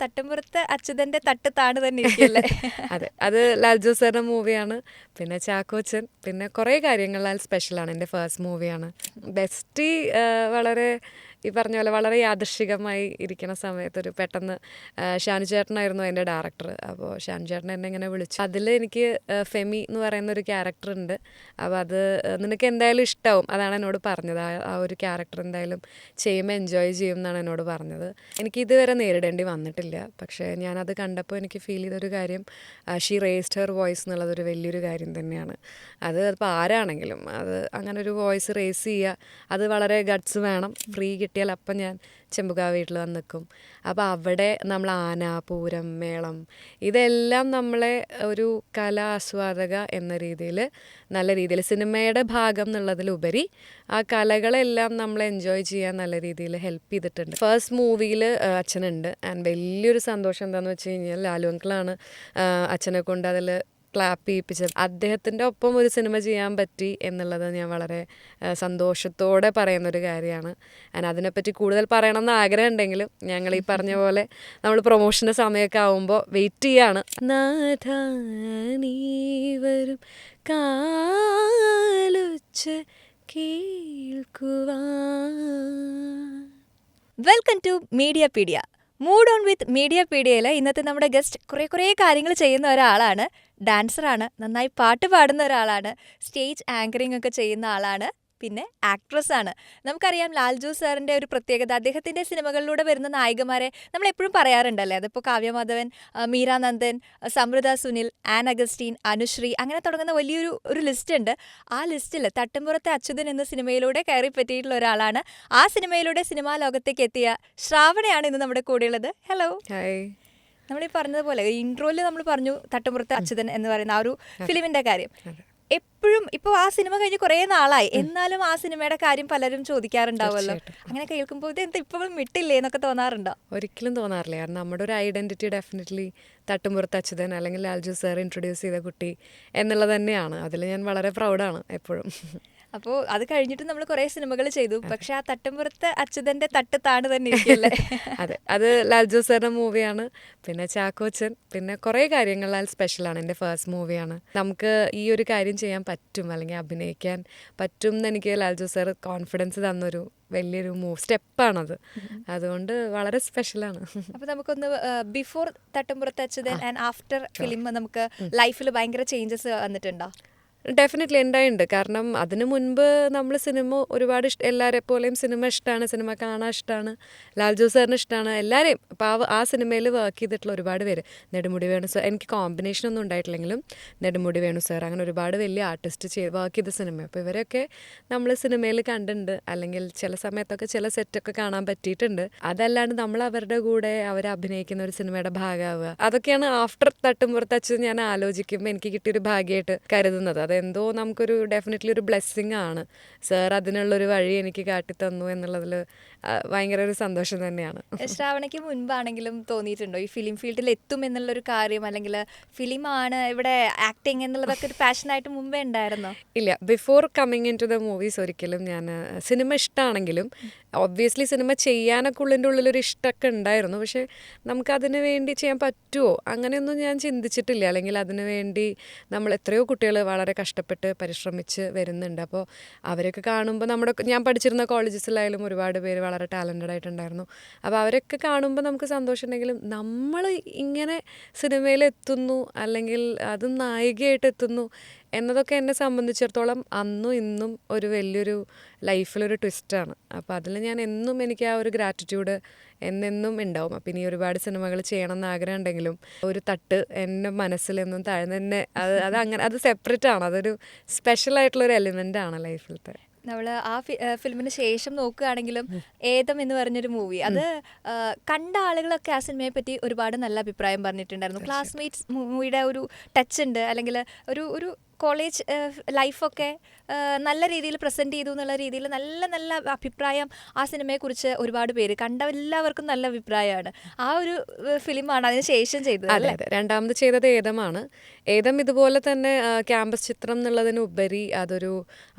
തട്ടുംപുറത്ത് അച്യുതന്റെ തട്ട് താണ് തന്നെ ഇരിക്കല്ലേ അതെ. അത് ലാൽ സാറിന്റെ മൂവിയാണ്. പിന്നെ ചാക്കോച്ചൻ. പിന്നെ കുറേ കാര്യങ്ങളാൽ സ്പെഷ്യലാണ് എന്റെ ഫസ്റ്റ് മൂവിയാണ് ബെസ്റ്റി വളരെ ഈ പറഞ്ഞ പോലെ വളരെ യാദൃശികമായി ഇരിക്കുന്ന സമയത്ത് ഒരു പെട്ടെന്ന് ഷാനു ചേട്ടനായിരുന്നു എന്റെ ഡയറക്ടർ അപ്പോൾ ഷാനു ചേട്ടൻ എന്നെ ഇങ്ങനെ വിളിച്ചു. അതിൽ എനിക്ക് ഫെമി എന്ന് പറയുന്ന ഒരു ക്യാരക്ടർ ഉണ്ട്. അപ്പോൾ അത് നിനക്ക് എന്തായാലും ഇഷ്ടമാവും അതാണ് എന്നോട് പറഞ്ഞത്. ആ ഒരു ക്യാരക്ടർ എന്തായാലും ചെയ്യുമ്പോൾ എൻജോയ് ചെയ്യും എന്നാണ് എന്നോട് പറഞ്ഞത്. എനിക്ക് ഇതുവരെ നേരിടേണ്ടി വന്നിട്ടില്ല. പക്ഷേ ഞാനത് കണ്ടപ്പോൾ എനിക്ക് ഫീൽ ചെയ്തൊരു കാര്യം ഷീ റേസ്ഡ് ഹെർ വോയിസ് എന്നുള്ളതൊരു വലിയൊരു കാര്യം തന്നെയാണ്. അത് ഇപ്പോൾ ആരാണെങ്കിലും അത് അങ്ങനെ ഒരു വോയിസ് റേസ് ചെയ്യുക അത് വളരെ ഗഡ്സ് വേണം. ഫ്രീ കിട്ടിയാൽ അപ്പം ഞാൻ ചെമ്പുകാവ് വീട്ടിൽ വന്ന് നിൽക്കും. അപ്പോൾ അവിടെ നമ്മൾ ആന പൂരം മേളം ഇതെല്ലാം നമ്മളെ ഒരു കലാ ആസ്വാദക എന്ന രീതിയിൽ നല്ല രീതിയിൽ സിനിമയുടെ ഭാഗം എന്നുള്ളതിലുപരി ആ കലകളെല്ലാം നമ്മൾ എൻജോയ് ചെയ്യാൻ നല്ല രീതിയിൽ ഹെൽപ്പ് ചെയ്തിട്ടുണ്ട്. ഫസ്റ്റ് മൂവിയിൽ അച്ഛനുണ്ട്. ആൻഡ് വലിയൊരു സന്തോഷം എന്താണെന്ന് വെച്ച് കഴിഞ്ഞാൽ ലാലു അങ്കിളാണ് അച്ഛനെ കൊണ്ട് അതിൽ ക്ലാപ്പ് ചെയ്യിപ്പിച്ചത്. അദ്ദേഹത്തിന്റെ ഒപ്പം ഒരു സിനിമ ചെയ്യാൻ പറ്റി എന്നുള്ളത് ഞാൻ വളരെ സന്തോഷത്തോടെ പറയുന്നൊരു കാര്യമാണ്. ഞാൻ അതിനെപ്പറ്റി കൂടുതൽ പറയണമെന്ന് ആഗ്രഹം ഉണ്ടെങ്കിലും ഞങ്ങൾ ഈ പറഞ്ഞ പോലെ നമ്മൾ പ്രൊമോഷന്റെ സമയമൊക്കെ ആവുമ്പോൾ വെയിറ്റ് ചെയ്യാണ്. നാഥാ നീ വരും കാലുച്ച കേൾക്കുവാൻ. Welcome to media pedia mood on with media പീഡിയയിൽ ഇന്നത്തെ നമ്മുടെ ഗസ്റ്റ് കുറേ കുറേ കാര്യങ്ങൾ ചെയ്യുന്ന ഒരാളാണ്. ഡാൻസറാണ്. നന്നായി പാട്ട് പാടുന്ന ഒരാളാണ്. സ്റ്റേജ് ആങ്കറിംഗ് ഒക്കെ ചെയ്യുന്ന ആളാണ്. പിന്നെ ആക്ട്രസ് ആണ് നമുക്കറിയാം ലാൽജു സാറിന്റെ ഒരു പ്രത്യേകത. അദ്ദേഹത്തിന്റെ സിനിമകളിലൂടെ വരുന്ന നായികമാരെ നമ്മൾ എപ്പോഴും പറയാറുണ്ടല്ലേ? അതിപ്പോൾ കാവ്യമാധവൻ മീരാ നന്ദൻ സമൃത സുനിൽ ആൻ അഗസ്റ്റീൻ അനുശ്രീ അങ്ങനെ തുടങ്ങുന്ന വലിയൊരു ഒരു ലിസ്റ്റ് ഉണ്ട്. ആ ലിസ്റ്റിൽ തട്ടമ്പുറത്തെ അച്യുതൻ എന്ന സിനിമയിലൂടെ കയറി പറ്റിയിട്ടുള്ള ഒരാളാണ്. ആ സിനിമയിലൂടെ സിനിമാ ലോകത്തേക്ക് എത്തിയ ശ്രാവണയാണ് ഇന്ന് നമ്മുടെ കൂടെയുള്ളത്. ഹലോ. ഹായ്. നമ്മൾ ഈ പറഞ്ഞതുപോലെ ഇൻട്രോയിൽ നമ്മൾ പറഞ്ഞു തട്ടുംപുറത്തെ അച്യുതൻ എന്ന് പറയുന്ന ആ ഒരു ഫിലിമിന്റെ കാര്യം. എപ്പോഴും ഇപ്പോൾ ആ സിനിമ കഴിഞ്ഞ് കുറേ നാളായി. എന്നാലും ആ സിനിമയുടെ കാര്യം പലരും ചോദിക്കാറുണ്ടാവുമല്ലോ. അങ്ങനെ കേൾക്കുമ്പോൾ ഇത് എന്താ ഇപ്പോഴും വിട്ടില്ലേ എന്നൊക്കെ തോന്നാറുണ്ടോ? ഒരിക്കലും തോന്നാറില്ല. കാരണം നമ്മുടെ ഒരു ഐഡന്റിറ്റി ഡെഫിനറ്റ്ലി തട്ടുമ്പുറത്ത് അച്യുതൻ അല്ലെങ്കിൽ ലാൽജു സാർ ഇൻട്രൊഡ്യൂസ് ചെയ്ത കുട്ടി എന്നുള്ളത് തന്നെയാണ്. അതിൽ ഞാൻ വളരെ പ്രൗഡാണ് എപ്പോഴും. അപ്പോൾ അത് കഴിഞ്ഞിട്ട് നമ്മൾ കുറേ സിനിമകൾ ചെയ്തു. പക്ഷെ ആ തട്ടുംപുറത്തെ അച്യുതന്റെ തട്ട് താണ് തന്നെ ഇരിക്കല്ലേ അതെ. അത് ലാൽജോ സാറിന്റെ മൂവിയാണ്. പിന്നെ ചാക്കോച്ചൻ. പിന്നെ കുറേ കാര്യങ്ങളാൽ സ്പെഷ്യലാണ്. എന്റെ ഫസ്റ്റ് മൂവിയാണ്. നമുക്ക് ഈ ഒരു കാര്യം ചെയ്യാൻ പറ്റും. അല്ലെങ്കിൽ അഭിനയിക്കാൻ പറ്റും എന്ന് എനിക്ക് ലാൽജോ സാർ കോൺഫിഡൻസ് തന്നൊരു വലിയൊരു മൂവ് സ്റ്റെപ്പാണത്. അതുകൊണ്ട് വളരെ സ്പെഷ്യലാണ്. അപ്പോൾ നമുക്കൊന്ന് before Thattumpurath Achuthan and after film നമുക്ക് ലൈഫിൽ ഭയങ്കര ചേഞ്ചസ് വന്നിട്ടുണ്ടോ? ഡെഫിനറ്റ്ലി ഉണ്ടായിട്ടുണ്ട് കാരണം അതിനു മുൻപ് നമ്മൾ സിനിമ ഒരുപാട് ഇഷ്ട എല്ലാവരെ പോലെയും സിനിമ ഇഷ്ടമാണ് സിനിമ കാണാൻ ഇഷ്ടമാണ് ലാൽ ജോസ് സാറിന് ഇഷ്ടമാണ് എല്ലാവരെയും അപ്പോൾ ആ സിനിമയിൽ വർക്ക് ചെയ്തിട്ടുള്ള ഒരുപാട് പേര്. നെടുമുടി വേണു സാർ എനിക്ക് കോമ്പിനേഷൻ ഒന്നും ഉണ്ടായിട്ടില്ലെങ്കിലും നെടുമുടി വേണു സാർ അങ്ങനെ ഒരുപാട് വലിയ ആർട്ടിസ്റ്റ് ചെയ്ത് വർക്ക് ചെയ്ത സിനിമ അപ്പോൾ ഇവരൊക്കെ നമ്മൾ സിനിമയിൽ കണ്ടിട്ടുണ്ട് അല്ലെങ്കിൽ ചില സമയത്തൊക്കെ ചില സെറ്റൊക്കെ കാണാൻ പറ്റിയിട്ടുണ്ട്. അതല്ലാണ്ട് നമ്മൾ അവരുടെ കൂടെ അവർ അഭിനയിക്കുന്ന ഒരു സിനിമയുടെ ഭാഗമാവുക അതൊക്കെയാണ് ആഫ്റ്റർ തട്ടുമ്പുറത്ത് അച്ഛൻ ഞാൻ ആലോചിക്കുമ്പോൾ എനിക്ക് കിട്ടിയൊരു ഭാഗ്യമായിട്ട് കരുതുന്നത്. അതെന്തോ നമുക്കൊരു ഡെഫിനറ്റ്ലി ഒരു ബ്ലെസ്സിങ് ആണ്. സാർ അതിനുള്ളൊരു വഴി എനിക്ക് കാട്ടിത്തന്നു എന്നുള്ളതിൽ ഭയങ്കര ഒരു സന്തോഷം തന്നെയാണ്. ശ്രാവണയ്ക്ക് മുൻപാണെങ്കിലും തോന്നിയിട്ടുണ്ടോ? ഈ ഫിലിം ഫീൽഡിൽ എത്തും എന്നുള്ളൊരു കാര്യം അല്ലെങ്കിൽ ഫിലിമാണ് ഇവിടെ ആക്ടിങ് എന്നുള്ളതൊക്കെ ഒരു പാഷനായിട്ട് മുമ്പേ ഉണ്ടായിരുന്നോ? ഇല്ല before coming into the movies ഒരിക്കലും ഞാൻ സിനിമ ഇഷ്ടമാണെങ്കിലും ഒബ്വിയസ്ലി സിനിമ ചെയ്യാനൊക്കെ ഉള്ളിന്റെ ഉള്ളിലൊരു ഇഷ്ടമൊക്കെ ഉണ്ടായിരുന്നു. പക്ഷേ നമുക്കതിന് വേണ്ടി ചെയ്യാൻ പറ്റുമോ അങ്ങനെയൊന്നും ഞാൻ ചിന്തിച്ചിട്ടില്ല. അല്ലെങ്കിൽ അതിന് വേണ്ടി നമ്മൾ എത്രയോ കുട്ടികൾ വളരെ കഷ്ടപ്പെട്ട് പരിശ്രമിച്ച് വരുന്നുണ്ട്. അപ്പോൾ അവരൊക്കെ കാണുമ്പോൾ നമ്മുടെ ഞാൻ പഠിച്ചിരുന്ന കോളേജസിലായാലും ഒരുപാട് പേര് വളരെ ടാലന്റഡ് ആയിട്ടുണ്ടായിരുന്നു. അപ്പോൾ അവരൊക്കെ കാണുമ്പോൾ നമുക്ക് സന്തോഷമുണ്ടെങ്കിലും നമ്മൾ ഇങ്ങനെ സിനിമയിൽ എത്തുന്നു അല്ലെങ്കിൽ അതും നായികയായിട്ട് എത്തുന്നു എന്നതൊക്കെ എന്നെ സംബന്ധിച്ചിടത്തോളം അന്നും ഇന്നും ഒരു വലിയൊരു ലൈഫിലൊരു ട്വിസ്റ്റാണ് അപ്പോൾ അതിൽ ഞാൻ എന്നും എനിക്ക് ആ ഒരു ഗ്രാറ്റിറ്റ്യൂഡ് എന്നെന്നും ഉണ്ടാവും. അപ്പം ഇനി ഒരുപാട് സിനിമകൾ ചെയ്യണം എന്ന് ആഗ്രഹം ഉണ്ടെങ്കിലും ഒരു തട്ട് എന്റെ മനസ്സിലെന്നും താഴ്ന്ന് തന്നെ അത് അത് അങ്ങനെ അത് സെപ്പറേറ്റ് ആണ്. അതൊരു സ്പെഷ്യൽ ആയിട്ടുള്ള ഒരു എലിമെന്റ് ആണ് ലൈഫിലത്തെ. നമ്മൾ ആ ഫിലിമിന് ശേഷം നോക്കുകയാണെങ്കിലും ഏതം എന്ന് പറഞ്ഞൊരു മൂവി. അത് കണ്ട ആളുകളൊക്കെ ആ സിനിമയെ പറ്റി ഒരുപാട് നല്ല അഭിപ്രായം പറഞ്ഞിട്ടുണ്ടായിരുന്നു. ക്ലാസ്മേറ്റ്സ് മൂവിയുടെ ഒരു ടച്ച് ഉണ്ട്. അല്ലെങ്കിൽ ഒരു ഒരു കോളേജ് ലൈഫൊക്കെ നല്ല രീതിയിൽ പ്രസന്റ് ചെയ്തു എന്നുള്ള രീതിയിൽ നല്ല നല്ല അഭിപ്രായം ആ സിനിമയെക്കുറിച്ച് ഒരുപാട് പേര് കണ്ട എല്ലാവർക്കും നല്ല അഭിപ്രായമാണ്. ആ ഒരു ഫിലിമാണ് അതിന് ശേഷം ചെയ്തത് അല്ലേ? രണ്ടാമത് ചെയ്തത് ഏതമാണ്? ഏതം ഇതുപോലെ തന്നെ ക്യാമ്പസ് ചിത്രം എന്നുള്ളതിനുപരി അതൊരു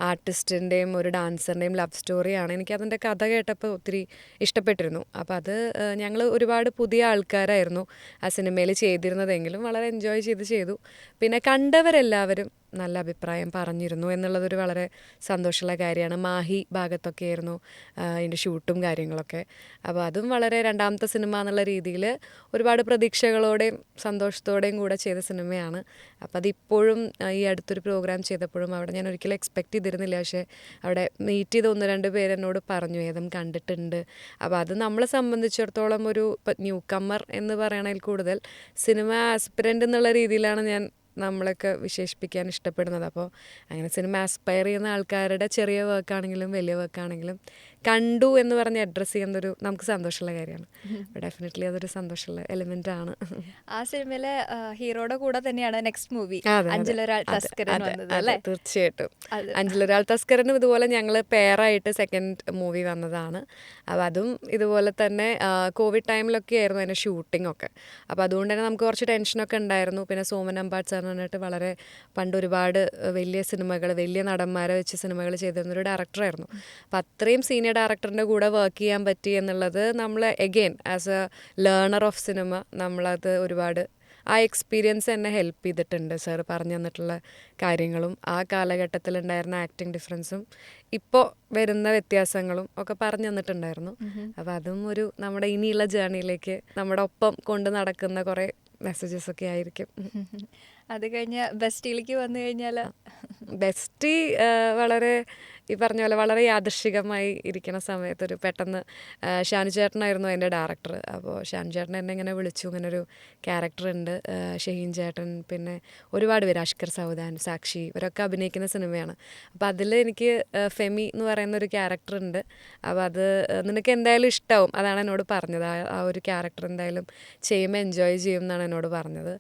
ആർട്ടിസ്റ്റിന്റെയും ഒരു ഡാൻസറിന്റെയും ലവ് സ്റ്റോറിയാണ് എനിക്ക് അതിന്റെ കഥ കേട്ടപ്പോൾ ഒത്തിരി ഇഷ്ടപ്പെട്ടിരുന്നു. അപ്പോൾ അത് ഞങ്ങൾ ഒരുപാട് പുതിയ ആൾക്കാരായിരുന്നു ആ സിനിമയിൽ ചെയ്തിരുന്നതെങ്കിലും വളരെ എൻജോയ് ചെയ്ത് ചെയ്തു. പിന്നെ കണ്ടവരെല്ലാവരും നല്ല അഭിപ്രായം പറഞ്ഞിരുന്നു എന്നുള്ളതൊരു വളരെ സന്തോഷമുള്ള കാര്യമാണ്. മാഹി ഭാഗത്തൊക്കെ ആയിരുന്നു അതിന്റെ ഷൂട്ടും കാര്യങ്ങളൊക്കെ. അപ്പോൾ അതും വളരെ രണ്ടാമത്തെ സിനിമ എന്നുള്ള രീതിയിൽ ഒരുപാട് പ്രതീക്ഷകളോടെയും സന്തോഷത്തോടെയും കൂടെ ചെയ്ത സിനിമയാണ്. അപ്പോൾ അതിപ്പോഴും ഈ അടുത്തൊരു പ്രോഗ്രാം ചെയ്തപ്പോഴും അവിടെ ഞാൻ ഒരിക്കലും എക്സ്പെക്റ്റ് ചെയ്തിരുന്നില്ല. പക്ഷേ അവിടെ മീറ്റ് ചെയ്ത ഒന്ന് രണ്ട് പേര് എന്നോട് പറഞ്ഞു ഏതും കണ്ടിട്ടുണ്ട്. അപ്പോൾ അത് നമ്മളെ സംബന്ധിച്ചിടത്തോളം ഒരു ന്യൂ കമ്മർ എന്ന് പറയണതിൽ കൂടുതൽ സിനിമ ആസ്പിരന്റ് എന്നുള്ള രീതിയിലാണ് ഞാൻ നമ്മളൊക്കെ വിശേഷിപ്പിക്കാൻ ഇഷ്ടപ്പെടുന്നത്. അപ്പോൾ അങ്ങനെ സിനിമ ആസ്പയർ ചെയ്യുന്ന ആൾക്കാരുടെ ചെറിയ വർക്കാണെങ്കിലും വലിയ വർക്കാണെങ്കിലും കണ്ടു എന്ന് പറഞ്ഞ് അഡ്രസ്സ് ചെയ്യുന്നതൊരു നമുക്ക് സന്തോഷമുള്ള കാര്യമാണ്. ഡെഫിനറ്റ്ലി അതൊരു സന്തോഷമുള്ള എലിമെന്റ് ആണ്. ആ സിനിമയിലെ ഹീറോയുടെ കൂടെ തന്നെയാണ് നെക്സ്റ്റ് മൂവി. അഞ്ചിലൊരാൾ തസ്കരൻ തീർച്ചയായിട്ടും. അഞ്ചിലൊരാൾ തസ്കരനും ഇതുപോലെ ഞങ്ങൾ പെയറായിട്ട് സെക്കൻഡ് മൂവി വന്നതാണ്. അപ്പോൾ അതും ഇതുപോലെ തന്നെ കോവിഡ് ടൈമിലൊക്കെ ആയിരുന്നു അതിന്റെ ഷൂട്ടിംഗ് ഒക്കെ. അപ്പോൾ അതുകൊണ്ട് തന്നെ നമുക്ക് കുറച്ച് ടെൻഷനൊക്കെ ഉണ്ടായിരുന്നു. പിന്നെ സോമൻ അമ്പാട്ട് സാർ പറഞ്ഞിട്ട് വളരെ പണ്ട് ഒരുപാട് വലിയ സിനിമകൾ വലിയ നടന്മാരെ വെച്ച് സിനിമകൾ ചെയ്തിരുന്നൊരു ഡയറക്ടറായിരുന്നു അപ്പോൾ അത്രയും സീനിയർ ഡയറക്ടറിന്റെ കൂടെ വർക്ക് ചെയ്യാൻ പറ്റി എന്നുള്ളത് നമ്മൾ again as a learner of cinema നമ്മളത് ഒരുപാട് ആ എക്സ്പീരിയൻസ് എന്നെ ഹെൽപ്പ് ചെയ്തിട്ടുണ്ട് സർ പറഞ്ഞു തന്നിട്ടുള്ള കാര്യങ്ങളും. ആ കാലഘട്ടത്തിലുണ്ടായിരുന്ന ആക്ടിങ് ഡിഫറൻസും ഇപ്പോൾ വരുന്ന വ്യത്യാസങ്ങളും ഒക്കെ പറഞ്ഞു തന്നിട്ടുണ്ടായിരുന്നു. അപ്പോൾ അതും ഒരു നമ്മുടെ ഇനിയുള്ള ജേണിയിലേക്ക് നമ്മുടെ ഒപ്പം കൊണ്ട് നടക്കുന്ന കുറേ മെസ്സേജസ് ഒക്കെ ആയിരിക്കും. അത് കഴിഞ്ഞ് ബെസ്റ്റിയിലേക്ക് വന്നു കഴിഞ്ഞാൽ ബെസ്റ്റി വളരെ ഈ പറഞ്ഞ പോലെ വളരെ യാദൃശികമായി ഇരിക്കുന്ന സമയത്ത് ഒരു പെട്ടെന്ന് ഷാനു ചേട്ടനായിരുന്നു എന്റെ ഡയറക്ടർ. അപ്പോൾ ഷാനു ചേട്ടൻ എന്നെ ഇങ്ങനെ വിളിച്ചു. ഇങ്ങനെ ഒരു ക്യാരക്ടർ ഉണ്ട് ഷഹീൻ ചേട്ടൻ പിന്നെ ഒരുപാട് പേര് അഷ്കർ സൗദാൻ സാക്ഷി ഇവരൊക്കെ അഭിനയിക്കുന്ന സിനിമയാണ്. അപ്പോൾ അതിൽ എനിക്ക് ഫെമി എന്ന് പറയുന്ന ഒരു ക്യാരക്ടർ ഉണ്ട്. അപ്പോൾ അത് നിനക്ക് എന്തായാലും ഇഷ്ടമാവും അതാണ് എന്നോട് പറഞ്ഞത്. ആ ഒരു ക്യാരക്ടർ എന്തായാലും ചെയ്യുമ്പോൾ എൻജോയ് ചെയ്യും എന്നാണ് എന്നോട് പറഞ്ഞത്.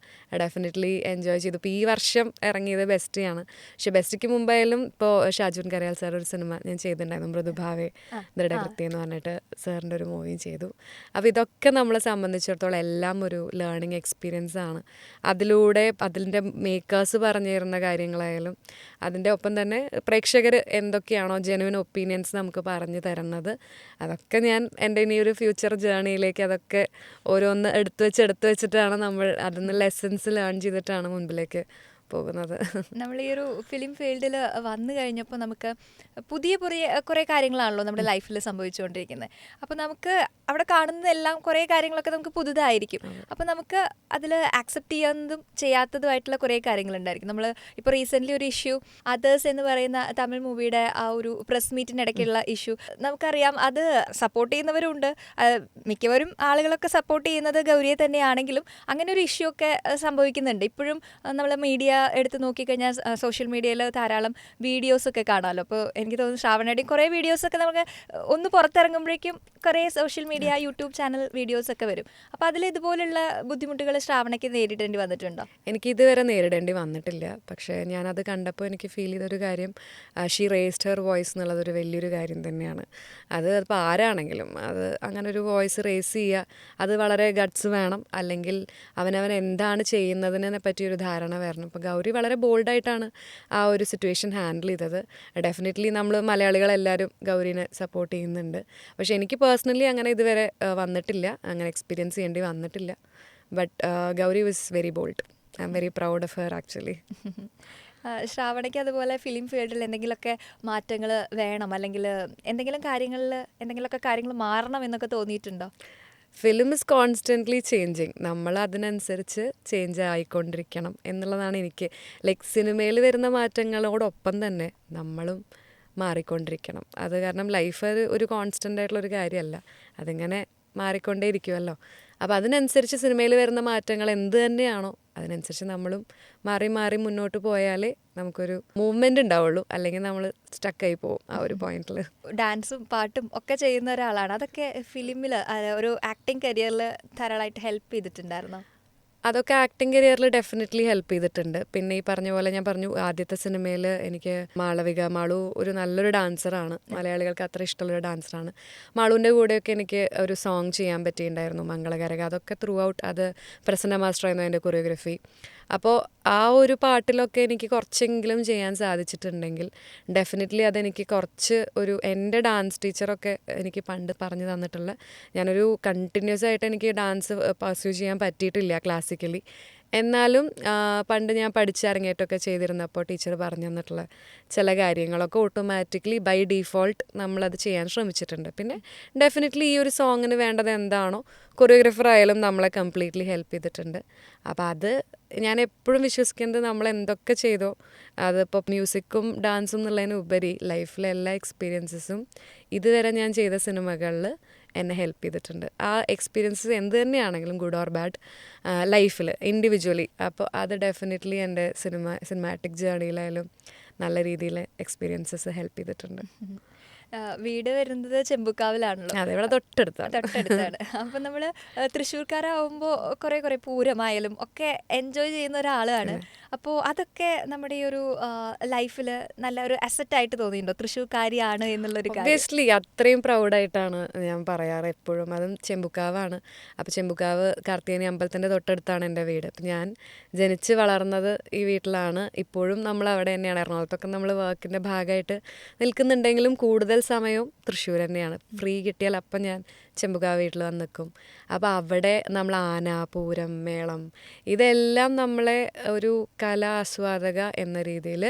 ഡെഫിനറ്റ്ലി എൻജോയ് ചെയ്തു. ഇപ്പോൾ ഈ വർഷം ഇറങ്ങിയത് ബെസ്റ്റിയാണ്. പക്ഷെ ബെസ്റ്റിക്ക് മുമ്പായാലും ഇപ്പോൾ ഷാജുൻ കരയാൽ സാർ ഒരു സിനിമ ഞാൻ ചെയ്തിട്ടുണ്ടായിരുന്നു മൃദുഭാവെ ദൃഢകൃത്യം എന്ന് പറഞ്ഞിട്ട് സാറിന്റെ ഒരു മൂവിയും ചെയ്തു. അപ്പോൾ ഇതൊക്കെ നമ്മളെ സംബന്ധിച്ചിടത്തോളം എല്ലാം ഒരു ലേണിംഗ് എക്സ്പീരിയൻസ് ആണ്. അതിലൂടെ അതിന്റെ മേക്കേഴ്സ് പറഞ്ഞു തരുന്ന കാര്യങ്ങളായാലും അതിന്റെ ഒപ്പം തന്നെ പ്രേക്ഷകർ എന്തൊക്കെയാണോ ജെനുവിൻ ഒപ്പീനിയൻസ് നമുക്ക് പറഞ്ഞു തരുന്നത് അതൊക്കെ ഞാൻ എന്റെ ഇനി ഒരു ഫ്യൂച്ചർ ജേണിയിലേക്ക് അതൊക്കെ ഓരോന്ന് എടുത്തു വെച്ച് എടുത്തു വെച്ചിട്ടാണ് നമ്മൾ അതിൽ നിന്ന് ലെസൺസ് ലേൺ ചെയ്തിട്ടാണ് മുൻപിലേക്ക് പോകുന്നത്. നമ്മൾ ഈ ഒരു ഫിലിം ഫീൽഡിൽ വന്നു കഴിഞ്ഞപ്പോൾ നമുക്ക് പുതിയ പുതിയ കുറേ കാര്യങ്ങളാണല്ലോ നമ്മുടെ ലൈഫിൽ സംഭവിച്ചുകൊണ്ടിരിക്കുന്നത്. അപ്പോൾ നമുക്ക് അവിടെ കാണുന്നതെല്ലാം കുറേ കാര്യങ്ങളൊക്കെ നമുക്ക് പുതുതായിരിക്കും. അപ്പോൾ നമുക്ക് അതിൽ ആക്സെപ്റ്റ് ചെയ്യാവുന്നതും ചെയ്യാത്തതുമായിട്ടുള്ള കുറേ കാര്യങ്ങളുണ്ടായിരിക്കും. നമ്മൾ ഇപ്പോൾ റീസെന്റ്ലി ഒരു ഇഷ്യൂ അതേഴ്സ് എന്ന് പറയുന്ന തമിഴ് മൂവിയുടെ ആ ഒരു പ്രസ് മീറ്റിനിടയ്ക്കുള്ള ഇഷ്യൂ നമുക്കറിയാം അത് സപ്പോർട്ട് ചെയ്യുന്നവരുണ്ട്. മിക്കവരും ആളുകളൊക്കെ സപ്പോർട്ട് ചെയ്യുന്നത് ഗൗരിയെ തന്നെയാണെങ്കിലും അങ്ങനെ ഒരു ഇഷ്യൂ ഒക്കെ സംഭവിക്കുന്നുണ്ട്. ഇപ്പോഴും നമ്മൾ മീഡിയ എടുത്ത് നോക്കിക്കഴിഞ്ഞാൽ സോഷ്യൽ മീഡിയയിൽ ധാരാളം വീഡിയോസ് ഒക്കെ കാണാമല്ലോ. അപ്പോൾ എനിക്ക് തോന്നുന്നു ശ്രാവണയുടെയും കുറേ വീഡിയോസ് ഒക്കെ നമുക്ക് ഒന്ന് പുറത്തിറങ്ങുമ്പോഴേക്കും കുറേ social media YouTube channel videos ഒക്കെ വരും. അപ്പോൾ അതിൽ ഇതുപോലുള്ള ബുദ്ധിമുട്ടുകൾ ശ്രാവണയ്ക്ക് നേരിടേണ്ടി വന്നിട്ടുണ്ടോ? എനിക്ക് ഇതുവരെ നേരിടേണ്ടി വന്നിട്ടില്ല. പക്ഷേ അത് കണ്ടപ്പോൾ എനിക്ക് ഫീൽ ചെയ്തൊരു കാര്യം ഷീ റേസ്ഡ് ഹെർ വോയിസ് എന്നുള്ളതൊരു വലിയൊരു കാര്യം തന്നെയാണ്. അത് ഇപ്പോൾ ആരാണെങ്കിലും അത് അങ്ങനെ ഒരു വോയിസ് റേസ് ചെയ്യുക അത് വളരെ ഗട്ട്സ് വേണം. അല്ലെങ്കിൽ അവനവൻ എന്താണ് ചെയ്യുന്നതിനെ പറ്റിയൊരു ധാരണ വരണം. ഇപ്പോൾ ഗൗരി വളരെ ബോൾഡായിട്ടാണ് ആ ഒരു സിറ്റുവേഷൻ ഹാൻഡിൽ ചെയ്തത്. ഡെഫിനറ്റ്ലി നമ്മൾ മലയാളികളെല്ലാവരും ഗൗരീനെ സപ്പോർട്ട് ചെയ്യുന്നുണ്ട്. പക്ഷേ എനിക്ക് പേഴ്സണലി അങ്ങനെ ഇതുവരെ വന്നിട്ടില്ല. അങ്ങനെ എക്സ്പീരിയൻസ് ചെയ്യേണ്ടി വന്നിട്ടില്ല. But Gauri was very bold. I am very proud of her actually. ശ്രാവണയ്ക്ക് അതുപോലെ ഫിലിം ഫീൽഡിൽ എന്തെങ്കിലുമൊക്കെ മാറ്റങ്ങൾ വേണം? അല്ലെങ്കിൽ എന്തെങ്കിലും കാര്യങ്ങളിൽ എന്തെങ്കിലുമൊക്കെ കാര്യങ്ങൾ മാറണം എന്നൊക്കെ തോന്നിയിട്ടുണ്ടോ? ഫിലിം ഇസ് കോൺസ്റ്റന്റ്ലി ചേഞ്ചിങ് നമ്മൾ അതിനനുസരിച്ച് ചേഞ്ച് ആയിക്കൊണ്ടിരിക്കണം എന്നുള്ളതാണ് എനിക്ക്. ലൈക്ക് സിനിമയിൽ വരുന്ന മാറ്റങ്ങളോടൊപ്പം തന്നെ നമ്മളും മാറിക്കൊണ്ടിരിക്കണം. അത് കാരണം ലൈഫ് ഒരു കോൺസ്റ്റന്റ് ആയിട്ടുള്ള ഒരു കാര്യമല്ല. അതിങ്ങനെ മാറിക്കൊണ്ടേ ഇരിക്കുമല്ലോ അപ്പോൾ അതിനനുസരിച്ച് സിനിമയിൽ വരുന്ന മാറ്റങ്ങൾ എന്ത് തന്നെയാണോ അതിനനുസരിച്ച് നമ്മളും മാറി മാറി മുന്നോട്ട് പോയാലേ നമുക്കൊരു മൂവ്മെന്റ് ഉണ്ടാവുള്ളൂ. അല്ലെങ്കിൽ നമ്മൾ സ്റ്റക്കായി പോകും ആ ഒരു പോയിന്റിൽ ഡാൻസും പാട്ടും ഒക്കെ ചെയ്യുന്ന ഒരാളാണ്. അതൊക്കെ ഫിലിമിൽ ഒരു ആക്ടിങ് കരിയറിൽ ധാരാളമായിട്ട് ഹെൽപ്പ് ചെയ്തിട്ടുണ്ടായിരുന്നോ? അതൊക്കെ ആക്ടിങ് കരിയറിൽ ഡെഫിനറ്റ്ലി ഹെൽപ്പ് ചെയ്തിട്ടുണ്ട്. പിന്നെ ഈ പറഞ്ഞ പോലെ ഞാൻ പറഞ്ഞു ആദ്യത്തെ സിനിമയിൽ എനിക്ക് മാളവിക മാളു ഒരു നല്ലൊരു ഡാൻസറാണ് മലയാളികൾക്ക് അത്ര ഇഷ്ടമുള്ളൊരു ഡാൻസറാണ് മാളുവിന്റെ കൂടെയൊക്കെ എനിക്ക് ഒരു സോങ് ചെയ്യാൻ പറ്റിയിട്ടുണ്ടായിരുന്നു മംഗളകരക. അതൊക്കെ ത്രൂ ഔട്ട് അത് പ്രസന്ന മാസ്റ്റർ ആയിരുന്നു അതിന്റെ കൊറിയോഗ്രഫി അപ്പോൾ ആ ഒരു പാട്ടിലൊക്കെ എനിക്ക് കുറച്ചെങ്കിലും ചെയ്യാൻ സാധിച്ചിട്ടുണ്ടെങ്കിൽ ഡെഫിനറ്റ്ലി അതെനിക്ക് കുറച്ച് ഒരു എന്റെ ഡാൻസ് ടീച്ചറൊക്കെ എനിക്ക് പണ്ട് പറഞ്ഞു തന്നിട്ടുള്ള ഞാനൊരു കണ്ടിന്യൂസ് ആയിട്ട് എനിക്ക് ഡാൻസ് പെർസ്യൂ ചെയ്യാൻ പറ്റിയിട്ടില്ല ക്ലാസിക്കലി എന്നാലും പണ്ട് ഞാൻ പഠിച്ചിറങ്ങിയിട്ടൊക്കെ ചെയ്തിരുന്നപ്പോൾ ടീച്ചർ പറഞ്ഞു തന്നിട്ടുള്ള ചില കാര്യങ്ങളൊക്കെ ഓട്ടോമാറ്റിക്കലി ബൈ ഡീഫോൾട്ട് നമ്മളത് ചെയ്യാൻ ശ്രമിച്ചിട്ടുണ്ട്. പിന്നെ ഡെഫിനറ്റ്ലി ഈ ഒരു സോങ്ങിന് വേണ്ടത് എന്താണോ കൊറിയോഗ്രാഫർ ആയാലും നമ്മളെ കംപ്ലീറ്റ്ലി ഹെൽപ്പ് ചെയ്തിട്ടുണ്ട്. അപ്പോൾ അത് ഞാൻ എപ്പോഴും വിശ്വസിക്കുന്നത് നമ്മൾ എന്തൊക്കെ ചെയ്തോ അതിപ്പോൾ മ്യൂസിക്കും ഡാൻസും എന്നുള്ളതിനുപരി ലൈഫിലെ എല്ലാ എക്സ്പീരിയൻസസും ഇതുവരെ ഞാൻ ചെയ്ത സിനിമകളിൽ എന്നെ ഹെൽപ്പ് ചെയ്തിട്ടുണ്ട്. ആ എക്സ്പീരിയൻസസ് എന്ത് തന്നെയാണെങ്കിലും ഗുഡ് ഓർ ബാഡ് ലൈഫിൽ ഇൻഡിവിജ്വലി അപ്പോൾ അത് ഡെഫിനറ്റ്ലി എന്റെ സിനിമ സിനിമാറ്റിക് ജേണിയിലായാലും നല്ല രീതിയിൽ എക്സ്പീരിയൻസസ് ഹെൽപ്പ് ചെയ്തിട്ടുണ്ട്. വീട് വരുന്നത് ചെമ്പുക്കാവിലാണല്ലോ. അതെ ഇവിടെ തൊട്ടടുത്താണ്. തൊട്ടടുത്താണ്. അപ്പം നമ്മൾ തൃശ്ശൂർക്കാരാവുമ്പോൾ കുറേ കുറേ പൂരമായാലും ഒക്കെ എൻജോയ് ചെയ്യുന്ന ഒരാളാണ്. അപ്പോൾ അതൊക്കെ നമ്മുടെ ഈ ഒരു ലൈഫിൽ നല്ല ഒരു അസറ്റായിട്ട് തോന്നിയിട്ടുണ്ടോ? തൃശ്ശൂർക്കാരിയാണ് എന്നുള്ളൊരു കാര്യം. ഒബ്വിയസ്ലി അത്രയും പ്രൗഡായിട്ടാണ് ഞാൻ പറയാറ് എപ്പോഴും. അതും ചെമ്പുക്കാവാണ്. അപ്പോൾ ചെമ്പുക്കാവ് കാർത്തികേനി അമ്പലത്തിന്റെ തൊട്ടടുത്താണ് എന്റെ വീട്. അപ്പം ഞാൻ ജനിച്ച് വളർന്നത് ഈ വീട്ടിലാണ്. ഇപ്പോഴും നമ്മൾ അവിടെ തന്നെയാണ്. എറണാകുളത്തൊക്കെ നമ്മൾ വർക്കിന്റെ ഭാഗമായിട്ട് നിൽക്കുന്നുണ്ടെങ്കിലും കൂടുതൽ സമയവും തൃശ്ശൂർ തന്നെയാണ്. ഫ്രീ കിട്ടിയാൽ അപ്പം ഞാൻ ചെമ്പുകാവ് വീട്ടിൽ വന്ന് നിൽക്കും അപ്പോൾ അവിടെ നമ്മൾ ആന പൂരം മേളം ഇതെല്ലാം നമ്മളെ ഒരു കലാ ആസ്വാദക എന്ന രീതിയിൽ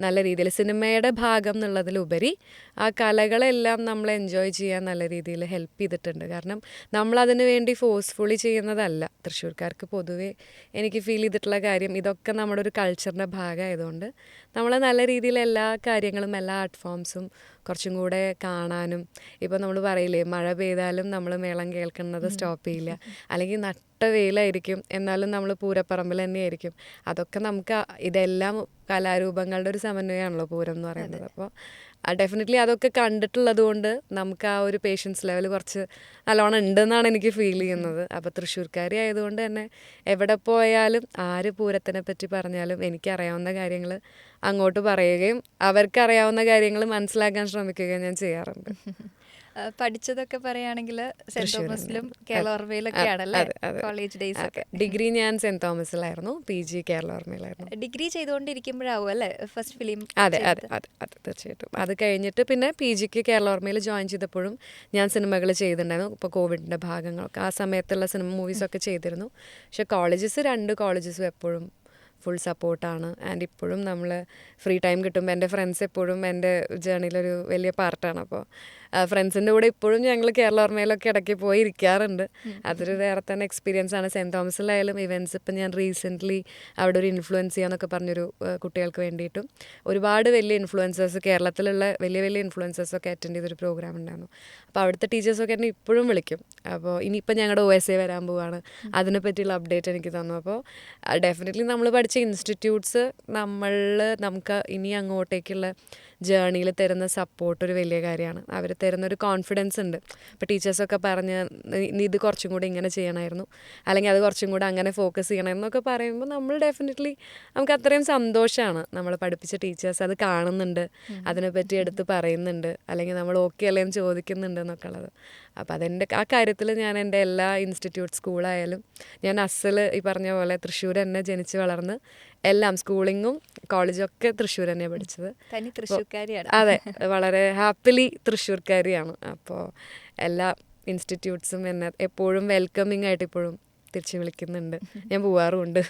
നല്ല രീതിയിൽ സിനിമയുടെ ഭാഗം എന്നുള്ളതിലുപരി ആ കലകളെല്ലാം നമ്മൾ എൻജോയ് ചെയ്യാൻ നല്ല രീതിയിൽ ഹെൽപ്പ് ചെയ്തിട്ടുണ്ട്. കാരണം നമ്മളതിന് വേണ്ടി ഫോഴ്സ്ഫുള്ളി ചെയ്യുന്നതല്ല. തൃശ്ശൂർക്കാർക്ക് പൊതുവേ എനിക്ക് ഫീൽ ചെയ്തിട്ടുള്ള കാര്യം ഇതൊക്കെ നമ്മുടെ ഒരു കൾച്ചറിന്റെ ഭാഗമായതുകൊണ്ട് നമ്മൾ നല്ല രീതിയിൽ എല്ലാ കാര്യങ്ങളും എല്ലാ ആർട്ട് ഫോംസും കുറച്ചും കൂടെ കാണാനും ഇപ്പോൾ നമ്മൾ പറയില്ലേ മഴ പെയ്താലും നമ്മൾ മേളം കേൾക്കുന്നത് സ്റ്റോപ്പ് ചെയ്യില്ല. അല്ലെങ്കിൽ നട്ട വെയിലായിരിക്കും. എന്നാലും നമ്മൾ പൂരപ്പറമ്പിൽ തന്നെയായിരിക്കും. അതൊക്കെ നമുക്ക് ഇതെല്ലാം കലാരൂപങ്ങളുടെ ഒരു സമന്വയമാണല്ലോ പൂരം എന്ന് പറയുന്നത്. അപ്പോൾ ഡെഫിനറ്റ്ലി അതൊക്കെ കണ്ടിട്ടുള്ളത് കൊണ്ട് നമുക്ക് ആ ഒരു പേഷ്യൻസ് ലെവൽ കുറച്ച് നല്ലോണം ഉണ്ടെന്നാണ് എനിക്ക് ഫീൽ ചെയ്യുന്നത്. അപ്പോൾ തൃശ്ശൂർക്കാരി ആയതുകൊണ്ട് തന്നെ എവിടെ പോയാലും ആര് പൂരത്തിനെ പറ്റി പറഞ്ഞാലും എനിക്കറിയാവുന്ന കാര്യങ്ങൾ അങ്ങോട്ട് പറയുകയും അവർക്കറിയാവുന്ന കാര്യങ്ങൾ മനസ്സിലാക്കാൻ ശ്രമിക്കുകയും ഞാൻ ചെയ്യാറുണ്ട്. പഠിച്ചതൊക്കെ പറയുകയാണെങ്കിൽ സെന്റ് തോമസിലും കേരളോർമയിലൊക്കെയാണല്ലേ. കോളേജ് ഡേയ്സ് ഒക്കെ. ഡിഗ്രി ഞാൻ സെന്റ് തോമസിലായിരുന്നു. പി ജി കേരളോർമയിലായിരുന്നു ഡിഗ്രി ചെയ്തുകൊണ്ടിരിക്കുമ്പോഴാവും അല്ലേ? ഫസ്റ്റ് ഫിലിം അതെ അതെ അതെ അതെ തീർച്ചയായിട്ടും. അത് കഴിഞ്ഞിട്ട് പിന്നെ പി ജിക്ക് കേരളോർമയിൽ ജോയിൻ ചെയ്തപ്പോഴും ഞാൻ സിനിമകൾ ചെയ്തിട്ടുണ്ടായിരുന്നു. ഇപ്പോൾ കോവിഡിന്റെ ഭാഗങ്ങളൊക്കെ. ആ സമയത്തുള്ള സിനിമ മൂവീസൊക്കെ ചെയ്തിരുന്നു. പക്ഷേ കോളേജസ് രണ്ട് കോളേജസും എപ്പോഴും ഫുൾ സപ്പോർട്ടാണ് ആൻഡ് ഇപ്പോഴും നമ്മൾ ഫ്രീ ടൈം കിട്ടുമ്പോൾ എന്റെ ഫ്രണ്ട്സ് എപ്പോഴും എന്റെ ജേണിയിലൊരു വലിയ പാർട്ടാണ് അപ്പോൾ ഫ്രണ്ട്സിന്റെ കൂടെ ഇപ്പോഴും ഞങ്ങൾ കേരള ഓർമ്മയിലൊക്കെ ഇടയ്ക്ക് പോയി ഇരിക്കാറുണ്ട് അതൊരു വേറെ തന്നെ എക്സ്പീരിയൻസ് ആണ്. സെന്റ് തോമസിലായാലും ഇവൻസ് ഇപ്പം ഞാൻ റീസെന്റ്ലി അവിടെ ഒരു ഇൻഫ്ലുവൻസ് ചെയ്യാന്നൊക്കെ പറഞ്ഞൊരു കുട്ടികൾക്ക് വേണ്ടിയിട്ടും ഒരുപാട് വലിയ ഇൻഫ്ലുവൻസേഴ്സ് കേരളത്തിലുള്ള വലിയ വലിയ ഇൻഫ്ലുവൻസേഴ്സൊക്കെ അറ്റൻഡ് ചെയ്തൊരു പ്രോഗ്രാം ഉണ്ടായിരുന്നു. അപ്പോൾ അവിടുത്തെ ടീച്ചേഴ്സൊക്കെ എന്നെ ഇപ്പോഴും വിളിക്കും. അപ്പോൾ ഇനിയിപ്പോൾ ഞങ്ങളുടെ ഒ എസ് എ വരാൻ പോവാണ്. അതിനെ പറ്റിയുള്ള അപ്ഡേറ്റ് എനിക്ക് തന്നു. അപ്പോൾ ഡെഫിനറ്റ്ലി നമ്മൾ പഠിച്ച ഇൻസ്റ്റിറ്റ്യൂട്ട്സ് നമ്മൾ നമുക്ക് ഇനി അങ്ങോട്ടേക്കുള്ള ജേണിയിൽ തരുന്ന സപ്പോർട്ട് ഒരു വലിയ കാര്യമാണ്. അവർ തരുന്ന ഒരു കോൺഫിഡൻസ് ഉണ്ട് ഇപ്പോൾ ടീച്ചേഴ്സൊക്കെ പറഞ്ഞ് "നീ- ഇത് കുറച്ചും കൂടി ഇങ്ങനെ ചെയ്യണമായിരുന്നു അല്ലെങ്കിൽ അത് കുറച്ചും കൂടി അങ്ങനെ ഫോക്കസ് ചെയ്യണം എന്നൊക്കെ പറയുമ്പോൾ നമ്മൾ ഡെഫിനറ്റ്ലി നമുക്ക് അത്രയും സന്തോഷമാണ് നമ്മൾ പഠിപ്പിച്ച ടീച്ചേഴ്സ് അത് കാണുന്നുണ്ട്. അതിനെപ്പറ്റി എടുത്ത് പറയുന്നുണ്ട്. അല്ലെങ്കിൽ നമ്മൾ ഓക്കെ അല്ലേ എന്ന് ചോദിക്കുന്നുണ്ട് എന്നൊക്കെ ഉള്ളത്. അപ്പോൾ അതെന്റെ ആ കാര്യത്തിൽ ഞാൻ എന്റെ എല്ലാ ഇൻസ്റ്റിറ്റ്യൂട്ട് സ്കൂളായാലും ഞാൻ അസൽ ഈ പറഞ്ഞ പോലെ തൃശ്ശൂർ തന്നെ ജനിച്ച് വളർന്ന് എല്ലാം സ്കൂളിങ്ങും കോളേജും ഒക്കെ തൃശ്ശൂർ തന്നെ പഠിച്ചത്. തൃശ്ശൂർക്കാരിയാണ്. അതെ വളരെ ഹാപ്പിലി തൃശ്ശൂർക്കാരിയാണ്. അപ്പോൾ എല്ലാ ഇൻസ്റ്റിറ്റ്യൂട്ട്സും എന്നെ എപ്പോഴും വെൽക്കമിങ് ആയിട്ട് ഇപ്പോഴും തിരിച്ചു വിളിക്കുന്നുണ്ട്. ഞാൻ പോവാറുമുണ്ട്.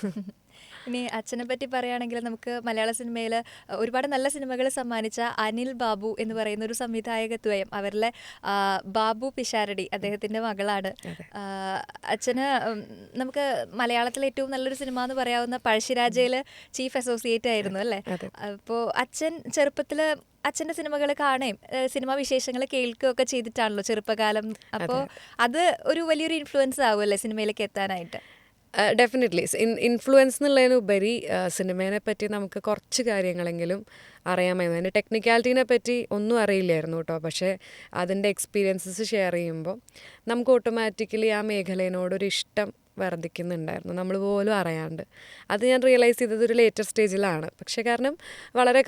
ഇനി അച്ഛനെ പറ്റി പറയുകയാണെങ്കിൽ നമുക്ക് മലയാള സിനിമയിൽ ഒരുപാട് നല്ല സിനിമകൾ സമ്മാനിച്ച അനിൽ ബാബു എന്ന് പറയുന്ന ഒരു സംവിധായകത്വയം അവരിലെ ബാബു പിഷാരടി അദ്ദേഹത്തിന്റെ മകളാണ്. അച്ഛന് നമുക്ക് മലയാളത്തിലെ ഏറ്റവും നല്ലൊരു സിനിമ എന്ന് പറയാവുന്ന പഴശ്ശിരാജയിൽ ചീഫ് അസോസിയേറ്റ് ആയിരുന്നു അല്ലേ. അപ്പോൾ അച്ഛൻ ചെറുപ്പത്തിൽ അച്ഛന്റെ സിനിമകൾ കാണുകയും സിനിമാ വിശേഷങ്ങൾ കേൾക്കുകയും ഒക്കെ ചെയ്തിട്ടാണല്ലോ ചെറുപ്പകാലം. അപ്പോൾ അത്. ഒരു വലിയൊരു ഇൻഫ്ലുവൻസ് ആവുമല്ലേ സിനിമയിലേക്ക് എത്താനായിട്ട്? ഡെഫിനറ്റ്ലി ഇൻഫ്ലുവൻസ് എന്നുള്ളതിനുപരി സിനിമേനെ പറ്റി നമുക്ക് കുറച്ച് കാര്യങ്ങളെങ്കിലും അറിയാമായിരുന്നു. അതിന്റെ ടെക്നിക്കാലിറ്റീനെ പറ്റി ഒന്നും അറിയില്ലായിരുന്നു കേട്ടോ. പക്ഷേ അതിന്റെ എക്സ്പീരിയൻസസ് ഷെയർ ചെയ്യുമ്പോൾ നമുക്ക് ഓട്ടോമാറ്റിക്കലി ആ മേഖലയോടൊരു ഇഷ്ടം വർദ്ധിക്കുന്നുണ്ടായിരുന്നു. നമ്മൾ പോലും അറിയാണ്ട്. അത് ഞാൻ റിയലൈസ് ചെയ്തത് ഒരു ലേറ്റർ സ്റ്റേജിലാണ് പക്ഷേ കാരണം വളരെ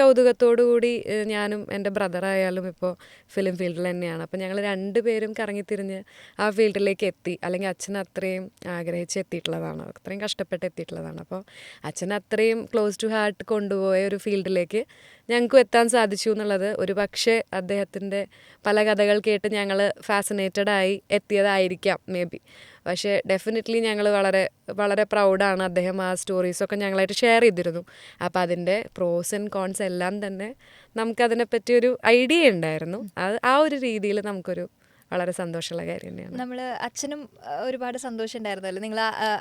കൂടി ഞാനും എന്റെ ബ്രദറായാലും ഇപ്പോൾ ഫിലിം ഫീൽഡിൽ തന്നെയാണ്. അപ്പോൾ ഞങ്ങൾ രണ്ട് പേരും കറങ്ങിത്തിരിഞ്ഞ് ആ ഫീൽഡിലേക്ക് എത്തി. അല്ലെങ്കിൽ അച്ഛൻ അത്രയും ആഗ്രഹിച്ച് എത്തിയിട്ടുള്ളതാണ്. അത്രയും കഷ്ടപ്പെട്ട് എത്തിയിട്ടുള്ളതാണ്. അപ്പോൾ അച്ഛൻ അത്രയും ക്ലോസ് ടു ഹാർട്ട് കൊണ്ടുപോയ ഒരു ഫീൽഡിലേക്ക് ഞങ്ങൾക്കും എത്താൻ സാധിച്ചു എന്നുള്ളത് ഒരു പക്ഷേ അദ്ദേഹത്തിന്റെ പല കഥകൾ കേട്ട് ഞങ്ങൾ ഫാസിനേറ്റഡായി എത്തിയതായിരിക്കാം മേ ബി പക്ഷേ ഡെഫിനറ്റ്ലി ഞങ്ങൾ വളരെ വളരെ പ്രൗഡാണ് അദ്ദേഹം ആ സ്റ്റോറീസൊക്കെ ഞങ്ങളായിട്ട് ഷെയർ ചെയ്തിരുന്നു. അപ്പോൾ അതിന്റെ പ്രോസ് ആൻഡ് കോൺസ് എല്ലാം തന്നെ നമുക്കതിനെപ്പറ്റി ഒരു ഐഡിയ ഉണ്ടായിരുന്നു. അത് ആ ഒരു രീതിയിൽ നമുക്കൊരു വളരെ സന്തോഷമുള്ള കാര്യം തന്നെയാണ്. നമ്മൾ അച്ഛനും ഒരുപാട് സന്തോഷം ഉണ്ടായിരുന്നല്ലോ. നിങ്ങൾ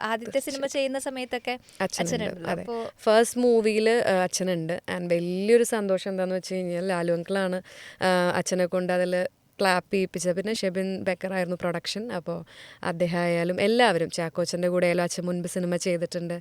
ആദ്യത്തെ സിനിമ ചെയ്യുന്ന സമയത്തൊക്കെ അച്ഛനുണ്ട്. അതെ. അപ്പോൾ ഫസ്റ്റ് മൂവിയിൽ അച്ഛനുണ്ട്. ആൻഡ് വലിയൊരു സന്തോഷം എന്താണെന്ന് വെച്ച് കഴിഞ്ഞാൽ ലാലു അങ്കിളാണ് അച്ഛനെ കൊണ്ട് അതിൽ ക്ലാപ്പ് ചെയ്യിപ്പിച്ചത് പിന്നെ ഷെബിൻ ബെക്കറായിരുന്നു പ്രൊഡക്ഷൻ. അപ്പോൾ അദ്ദേഹം ആയാലും എല്ലാവരും ചാക്കോച്ചന്റെ കൂടെ ആയാലും അച്ഛൻ മുൻപ് സിനിമ ചെയ്തിട്ടുണ്ട്.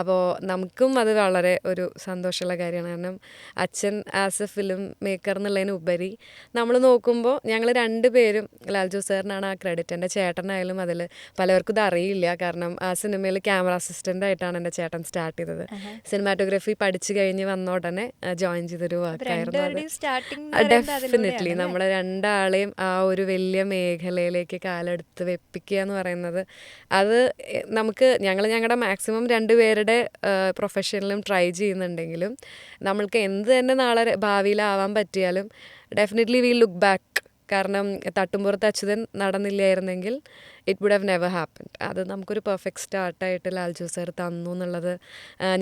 അപ്പോൾ നമുക്കും അത് വളരെ ഒരു സന്തോഷമുള്ള കാര്യമാണ്. കാരണം അച്ഛൻ ആസ് എ ഫിലിം മേക്കർ എന്നുള്ളതിന് ഉപരി നമ്മൾ നോക്കുമ്പോൾ ഞങ്ങൾ രണ്ടുപേരും ലാൽജോ സാറിനാണ് ആ ക്രെഡിറ്റ് എന്റെ ചേട്ടനായാലും അതിൽ പലവർക്കും ഇത് അറിയില്ല. കാരണം ആ സിനിമയിൽ ക്യാമറ അസിസ്റ്റന്റ് ആയിട്ടാണ് എന്റെ ചേട്ടൻ സ്റ്റാർട്ട് ചെയ്തത്. സിനിമാറ്റോഗ്രഫി പഠിച്ചു കഴിഞ്ഞ് വന്ന ഉടനെ ജോയിൻ ചെയ്തൊരു വർക്കായിരുന്നു ഡെഫിനറ്റ്ലി നമ്മൾ രണ്ടാളെയും ആ ഒരു വലിയ മേഖലയിലേക്ക് കാലെടുത്ത് വെപ്പിക്കുക എന്ന് പറയുന്നത് അത് നമുക്ക് ഞങ്ങൾ ഞങ്ങളുടെ മാക്സിമം രണ്ടുപേരുടെ പ്രൊഫഷനിലും ട്രൈ ചെയ്യുന്നുണ്ടെങ്കിലും നമ്മൾക്ക് എന്ത് തന്നെ നാളെ ഭാവിയിലാവാൻ പറ്റിയാലും ഡെഫിനറ്റ്ലി വി ലുക്ക് ബാക്ക് കാരണം Thattumpurath Achuthan നടന്നില്ലായിരുന്നെങ്കിൽ it would have never happen അത് നമുക്കൊരു പെർഫെക്റ്റ് സ്റ്റാർട്ടായിട്ട് ലാൽജു സാർ തന്നു എന്നുള്ളത്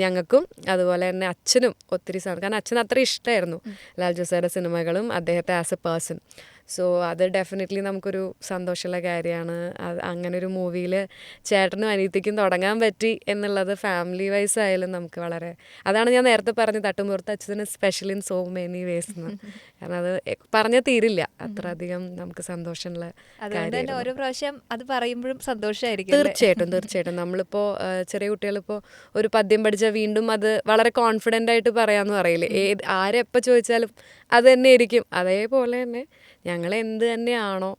ഞങ്ങൾക്കും അതുപോലെ തന്നെ അച്ഛനും ഒത്തിരി കാരണം അച്ഛൻ അത്ര ഇഷ്ടമായിരുന്നു ലാൽജു സാറുടെ സിനിമകളും അദ്ദേഹത്തെ ആസ് എ പേഴ്സൺ സോ അത് ഡെഫിനറ്റ്ലി നമുക്കൊരു സന്തോഷമുള്ള കാര്യമാണ്. അത് അങ്ങനെ ഒരു മൂവിയിൽ ചേട്ടനും അനിയത്തിക്കും തുടങ്ങാൻ പറ്റി എന്നുള്ളത് ഫാമിലി വൈസ് ആയാലും നമുക്ക് വളരെ അതാണ് ഞാൻ നേരത്തെ പറഞ്ഞ തട്ടുമ്പുറത്ത് അച്ഛന് special in so many ways എന്ന് കാരണം അത് പറഞ്ഞാൽ തീരില്ല. അത്രയധികം നമുക്ക് സന്തോഷമുള്ള അതുകൊണ്ട് തന്നെ ഒരു പ്രാവശ്യം അത് പറയുമ്പോഴും സന്തോഷമായിരിക്കും? തീർച്ചയായിട്ടും തീർച്ചയായിട്ടും. നമ്മളിപ്പോൾ ചെറിയ കുട്ടികളിപ്പോൾ ഒരു പദ്യം പഠിച്ചാൽ വീണ്ടും അത് വളരെ കോൺഫിഡന്റ് ആയിട്ട് പറയാമെന്ന് പറയില്ലേ? ഏത് ആരെപ്പോൾ ചോദിച്ചാലും അത് തന്നെ ആയിരിക്കും. അതേപോലെ തന്നെ ഞങ്ങൾ എന്ത് തന്നെയാണോ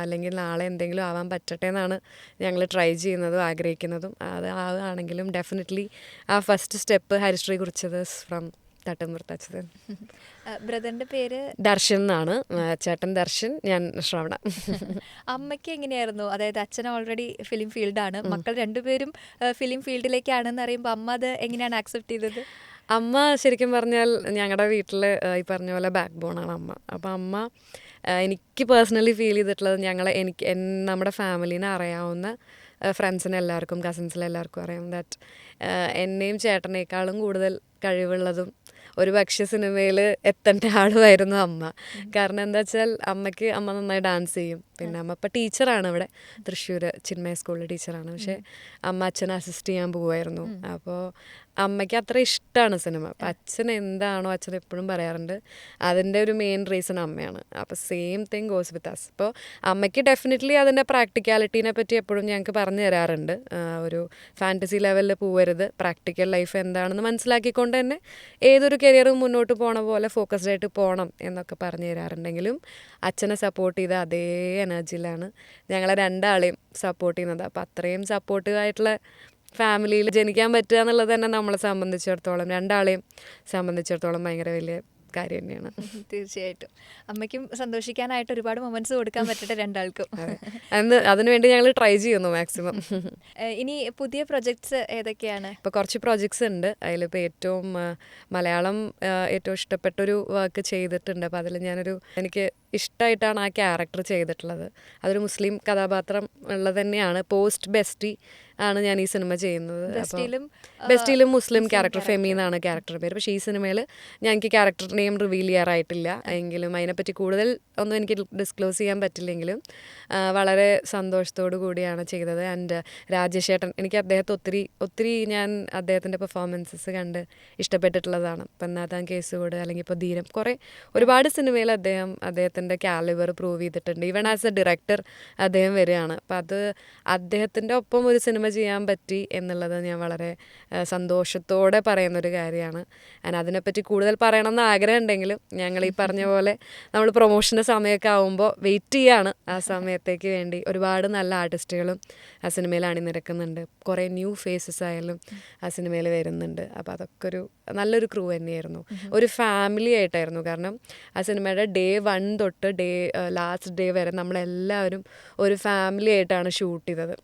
അല്ലെങ്കിൽ നാളെ എന്തെങ്കിലും ആവാൻ പറ്റട്ടെ എന്നാണ് ഞങ്ങൾ ട്രൈ ചെയ്യുന്നതും ആഗ്രഹിക്കുന്നതും. അത് ആവുകയാണെങ്കിലും ഡെഫിനറ്റ്ലി ആ ഫസ്റ്റ് സ്റ്റെപ്പ് ഹരിശ്രീ കുറിച്ചത് ഫ്രം തട്ടമ്പുറത്തച്ചത് ആ, ബ്രദറിന്റെ പേര്? ദർശൻ എന്നാണ്. ചേട്ടൻ ദർശൻ ഞാൻ ശ്രവണ. അമ്മയ്ക്ക് എങ്ങനെയായിരുന്നു? അതായത് അച്ഛൻ ഓൾറെഡി ഫിലിം ഫീൽഡാണ് മക്കൾ രണ്ടുപേരും ഫിലിം ഫീൽഡിലേക്കാണെന്ന് അറിയുമ്പോൾ അമ്മ അത് എങ്ങനെയാണ് ആക്സെപ്റ്റ് ചെയ്തത്? അമ്മ ശരിക്കും പറഞ്ഞാൽ ഞങ്ങളുടെ വീട്ടിൽ ഈ പറഞ്ഞ പോലെ ബാക്ക് ബോണാണ് അമ്മ. അപ്പോൾ അമ്മ എനിക്ക് പേഴ്സണലി ഫീൽ ചെയ്തിട്ടുള്ളത് ഞങ്ങളെ എനിക്ക് നമ്മുടെ ഫാമിലീനെ അറിയാവുന്ന ഫ്രണ്ട്സിനെ എല്ലാവർക്കും കസിൻസിനെ എല്ലാവർക്കും അറിയാം ദാറ്റ് എന്നെയും ചേട്ടനേക്കാളും കൂടുതൽ കഴിവുള്ളതും ഒരു പക്ഷേ സിനിമയിൽ എത്തേണ്ട ആളുമായിരുന്നു അമ്മ. കാരണം എന്താ വെച്ചാൽ അമ്മയ്ക്ക് അമ്മ നന്നായി ഡാൻസ് ചെയ്യും. പിന്നെ അമ്മ ഇപ്പം ടീച്ചറാണ് അവിടെ തൃശ്ശൂർ ചിന്മയ സ്കൂളിലെ ടീച്ചറാണ്. പക്ഷേ അമ്മ അച്ഛനെ അസിസ്റ്റ് ചെയ്യാൻ പോവായിരുന്നു. അപ്പോൾ അമ്മയ്ക്ക് അത്ര ഇഷ്ടമാണ് സിനിമ. അപ്പം അച്ഛൻ എന്താണോ അച്ഛൻ എപ്പോഴും പറയാറുണ്ട് അതിന്റെ ഒരു മെയിൻ റീസൺ അമ്മയാണ്. അപ്പോൾ same thing goes with us ഇപ്പോൾ അമ്മയ്ക്ക് ഡെഫിനറ്റ്ലി അതിന്റെ പ്രാക്ടിക്കാലിറ്റീനെ പറ്റി എപ്പോഴും ഞങ്ങൾക്ക് പറഞ്ഞു തരാറുണ്ട്. ഒരു ഫാന്റസി ലെവലിൽ പോവരുത്. പ്രാക്ടിക്കൽ ലൈഫ് എന്താണെന്ന് മനസ്സിലാക്കിക്കൊണ്ട് തന്നെ ഏതൊരു കരിയറും മുന്നോട്ട് പോണ പോലെ ഫോക്കസ്ഡ് ആയിട്ട് പോകണം എന്നൊക്കെ പറഞ്ഞു തരാറുണ്ടെങ്കിലും അച്ഛനെ സപ്പോർട്ട് ചെയ്ത അതേ എനർജിയിലാണ് ഞങ്ങളെ രണ്ടാളെയും സപ്പോർട്ട് ചെയ്യുന്നത്. അപ്പോൾ അത്രയും സപ്പോർട്ടീവ് ആയിട്ടുള്ള ഫാമിലിയിൽ ജനിക്കാൻ പറ്റുക എന്നുള്ളത് തന്നെ നമ്മളെ സംബന്ധിച്ചിടത്തോളം രണ്ടാളെയും സംബന്ധിച്ചിടത്തോളം ഭയങ്കര വലിയ കാര്യം തന്നെയാണ്. തീർച്ചയായിട്ടും. അമ്മയ്ക്കും സന്തോഷിക്കാനായിട്ട് ഒരുപാട് മൊമെന്റ്സ് കൊടുക്കാൻ പറ്റട്ടെ രണ്ടാൾക്കും. അന്ന് അതിനുവേണ്ടി ഞങ്ങൾ ട്രൈ ചെയ്യുന്നു മാക്സിമം ഇനി പുതിയ പ്രൊജക്ട്സ് ഏതൊക്കെയാണ്? ഇപ്പോൾ കുറച്ച് പ്രൊജക്ട്സ് ഉണ്ട്. അതിലിപ്പോൾ ഏറ്റവും മലയാളം ഏറ്റവും ഏറ്റവും ഇഷ്ടപ്പെട്ടൊരു വർക്ക് ചെയ്തിട്ടുണ്ട്. അപ്പോൾ അതിൽ ഞാനൊരു എനിക്ക് ഇഷ്ടമായിട്ടാണ് ആ ക്യാരക്ടർ ചെയ്തിട്ടുള്ളത്. അതൊരു മുസ്ലിം കഥാപാത്രം ഉള്ളത് തന്നെയാണ്. പോസ്റ്റ് ബെസ്റ്റി ആണ് ഞാൻ ഈ സിനിമ ചെയ്യുന്നത്. ബെസ്റ്റിയിലും മുസ്ലിം ക്യാരക്ടർ ഫെമി എന്നാണ് ക്യാരക്ടർ പേര്. പക്ഷേ ഈ സിനിമയിൽ ഞാൻ എനിക്ക് ക്യാരക്ടർ നെയിം റിവീൽ ചെയ്യാറായിട്ടില്ല. എങ്കിലും അതിനെപ്പറ്റി കൂടുതൽ ഒന്നും എനിക്ക് ഡിസ്ക്ലോസ് ചെയ്യാൻ പറ്റില്ലെങ്കിലും വളരെ സന്തോഷത്തോടു കൂടിയാണ് ചെയ്തത്. ആൻഡ് രാജേഷ് എനിക്ക് അദ്ദേഹത്തെ ഒത്തിരി ഒത്തിരി ഞാൻ അദ്ദേഹത്തിന്റെ പെർഫോമൻസസ് കണ്ട് ഇഷ്ടപ്പെട്ടിട്ടുള്ളതാണ്. ഇപ്പം എന്നാത്താൻ കേസുകൂട് അല്ലെങ്കിൽ ഇപ്പോൾ ധീരം കുറേ ഒരുപാട് സിനിമയിൽ അദ്ദേഹം അദ്ദേഹത്തിന്റെ കാലിവർ പ്രൂവ് ചെയ്തിട്ടുണ്ട്. ഈവൺ ആസ് എ ഡയറക്ടർ അദ്ദേഹം വരികയാണ്. അപ്പം അത് അദ്ദേഹത്തിന്റെ ഒപ്പം ഒരു സിനിമ സിനിമ ചെയ്യാൻ പറ്റി എന്നുള്ളത് ഞാൻ വളരെ സന്തോഷത്തോടെ പറയുന്നൊരു കാര്യമാണ്. ഞാൻ അതിനെപ്പറ്റി കൂടുതൽ പറയണമെന്ന് ആഗ്രഹം ഉണ്ടെങ്കിലും ഞങ്ങൾ ഈ പറഞ്ഞ പോലെ നമ്മൾ പ്രൊമോഷന്റെ സമയമൊക്കെ ആകുമ്പോൾ വെയിറ്റ് ചെയ്യാണ് ആ സമയത്തേക്ക് വേണ്ടി. ഒരുപാട് നല്ല ആർട്ടിസ്റ്റുകളും ആ സിനിമയിൽ അണിനിരക്കുന്നുണ്ട്. കുറേ ന്യൂ ഫേസസ് ആയാലും ആ സിനിമയിൽ വരുന്നുണ്ട്. അപ്പോൾ അതൊക്കെ ഒരു നല്ലൊരു ക്രൂ തന്നെയായിരുന്നു. ഒരു ഫാമിലി ആയിട്ടായിരുന്നു. കാരണം ആ സിനിമയുടെ ഡേ വൺ തൊട്ട് ഡേ ലാസ്റ്റ് ഡേ വരെ നമ്മളെല്ലാവരും ഒരു ഫാമിലി ആയിട്ടാണ് ഷൂട്ട് ചെയ്തത്.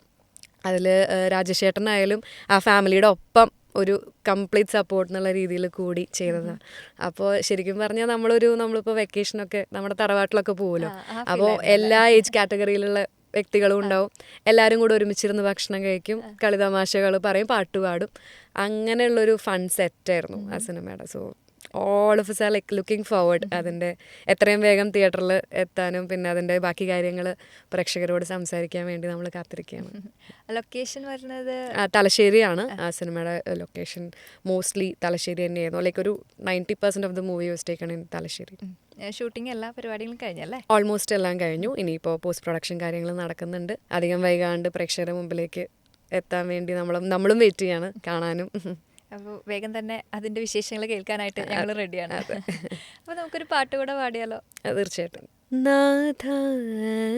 അതിൽ രാജശേട്ടനായാലും ആ ഫാമിലിയുടെ ഒപ്പം ഒരു കംപ്ലീറ്റ് സപ്പോർട്ട് എന്നുള്ള രീതിയിൽ കൂടി ചെയ്തതാണ്. അപ്പോൾ ശരിക്കും പറഞ്ഞാൽ നമ്മളൊരു നമ്മളിപ്പോൾ വെക്കേഷനൊക്കെ നമ്മുടെ തറവാട്ടിലൊക്കെ പോകുമല്ലോ അപ്പോൾ എല്ലാ ഏജ് കാറ്റഗറിയിലുള്ള വ്യക്തികളും ഉണ്ടാവും. എല്ലാവരും കൂടെ ഒരുമിച്ചിരുന്ന് ഭക്ഷണം കഴിക്കും കളിതമാശകൾ പറയും പാട്ട് പാടും. അങ്ങനെയുള്ളൊരു ഫൺ സെറ്റായിരുന്നു ആ സിനിമയുടെ. So all of us are like looking forward അതിന്റെ എത്രയും വേഗം തിയേറ്ററിൽ എത്താനും പിന്നെ അതിന്റെ ബാക്കി കാര്യങ്ങൾ പ്രേക്ഷകരോട് സംസാരിക്കാൻ വേണ്ടി നമ്മൾ കാത്തിരിക്കുകയാണ്. ലൊക്കേഷൻ വരുന്നത്? തലശ്ശേരിയാണ്. ആ. സിനിമയുടെ ലൊക്കേഷൻ മോസ്റ്റ്ലി തലശ്ശേരി തന്നെയായിരുന്നു. ലൈക്ക് ഒരു ninety percent of the movie was taken in Thalassery. Shooting എല്ലാ പരിപാടികളും കഴിഞ്ഞല്ലേ ഓൾമോസ്റ്റ് എല്ലാം കഴിഞ്ഞു. ഇനിയിപ്പോൾ പോസ്റ്റ് പ്രൊഡക്ഷൻ കാര്യങ്ങൾ നടക്കുന്നുണ്ട്. അധികം വൈകാണ്ട് പ്രേക്ഷകരുടെ മുമ്പിലേക്ക് എത്താൻ വേണ്ടി നമ്മളും നമ്മളും വെയിറ്റ് ചെയ്യാണ് കാണാനും. അപ്പോൾ വേഗം തന്നെ അതിന്റെ വിശേഷങ്ങൾ കേൾക്കാനായിട്ട് ഞങ്ങൾ റെഡിയാണ് അപ്പോൾ നമുക്കൊരു പാട്ട് കൂടെ പാടിയാലോ? തീർച്ചയായിട്ടും. നാഥ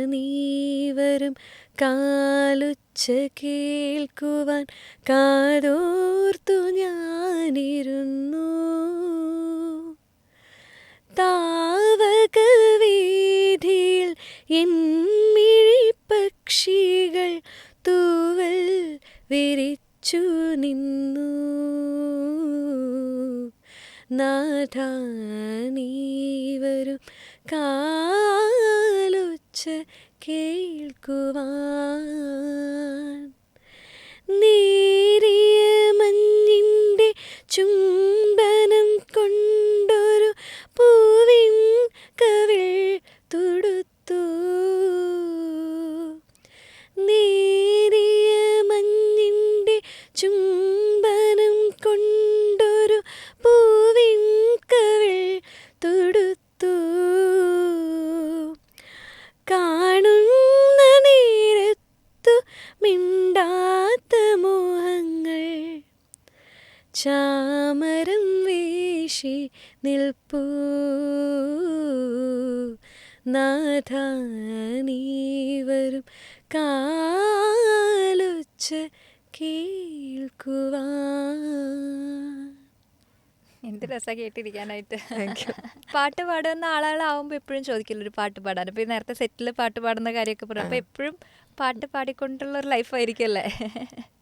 നീ വരും. കാലുച്ച കേൾക്കുവാൻ കാതോർത്തു ഞാനിരുന്നു. താവകവീതിയിൽ പക്ഷികൾ തൂവൽ വിരിച്ചു നിന്നു. നാഥ നീ വരും. കാലൊച്ച കേൾക്കുവാൻ ചാമരം വീശി നിൽപ്പൂ. നാഥാനീവരും നീ വരും കാലൊച്ച കേൾക്കുവാൻ എന്ത് രസമാണ് കേട്ടിരിക്കാനായിട്ട്. പാട്ട് പാടുന്ന ആളുകളാവുമ്പോൾ എപ്പോഴും ചോദിക്കില്ല ഒരു പാട്ട് പാടാൻ. ഇപ്പോൾ നേരത്തെ സെറ്റിൽ പാട്ട് പാടുന്ന കാര്യമൊക്കെ പറഞ്ഞു അപ്പോൾ എപ്പോഴും പാട്ട് പാടിക്കൊണ്ടുള്ള ഒരു ലൈഫായിരിക്കുമല്ലേ